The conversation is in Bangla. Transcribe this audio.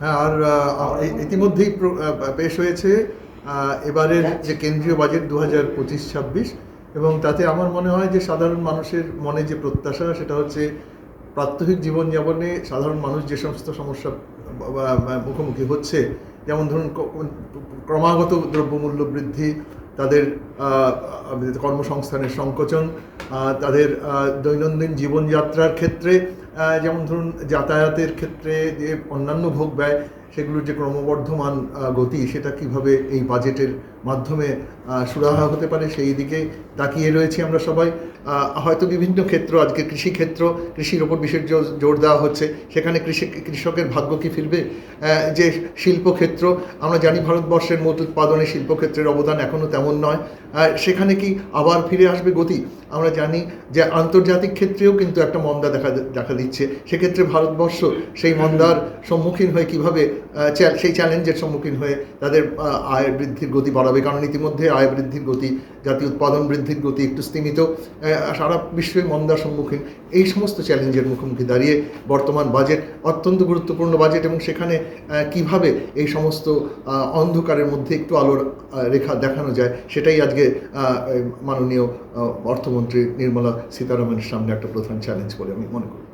হ্যাঁ আর ইতিমধ্যেই পেশ হয়েছে এবারের যে কেন্দ্রীয় বাজেট দু হাজার পঁচিশ ছাব্বিশ, এবং তাতে আমার মনে হয় যে সাধারণ মানুষের মনে যে প্রত্যাশা, সেটা হচ্ছে প্রাত্যহিক জীবনযাপনে সাধারণ মানুষ যে সমস্ত সমস্যা মুখোমুখি হচ্ছে, যেমন ধরুন ক্রমাগত দ্রব্যমূল্য বৃদ্ধি তাদের কর্মসংস্থানের সংকোচন তাদের দৈনন্দিন জীবনযাত্রার ক্ষেত্রে যেমন ধরুন যাতায়াতের ক্ষেত্রে যে অন্যান্য ভোগ ব্যয় সেগুলোর যে ক্রমবর্ধমান গতি, সেটা কীভাবে এই বাজেটের মাধ্যমে সুরাহা হতে পারে, সেই দিকে তাকিয়ে রয়েছি আমরা সবাই। হয়তো বিভিন্ন ক্ষেত্র, আজকে কৃষি ক্ষেত্র কৃষির ওপর বিশেষ জোর- দেওয়া হচ্ছে। সেখানে কৃষি, কৃষকের ভাগ্য কি ফিরবে? যে শিল্পক্ষেত্র, আমরা জানি ভারতবর্ষের মত উৎপাদনে শিল্পক্ষেত্রের অবদান এখনও তেমন নয়। সেখানে কি আবার ফিরে আসবে গতি? আমরা জানি যে আন্তর্জাতিক ক্ষেত্রেও কিন্তু একটা মন্দা দেখা দেখা দিচ্ছে। সেক্ষেত্রে ভারতবর্ষ সেই মন্দার সম্মুখীন হয়ে কীভাবে সেই চ্যালেঞ্জের সম্মুখীন হয়ে তাদের আয় বৃদ্ধির গতি বাড়াবে? কারণ ইতিমধ্যে আয় বৃদ্ধির গতি জাতীয় উৎপাদন বৃদ্ধির গতি একটু স্তীমিত সারা বিশ্বে মন্দার সম্মুখীন। এই সমস্ত চ্যালেঞ্জের মুখোমুখি দাঁড়িয়ে বর্তমান বাজেট অত্যন্ত গুরুত্বপূর্ণ বাজেট এবং সেখানে কীভাবে এই সমস্ত অন্ধকারের মধ্যে একটু আলোর রেখা দেখানো যায় সেটাই আজকে মাননীয় আহ, অর্থমন্ত্রী নির্মলা সীতারামনের সামনে একটা প্রধান চ্যালেঞ্জ বলে আমি মনে করি।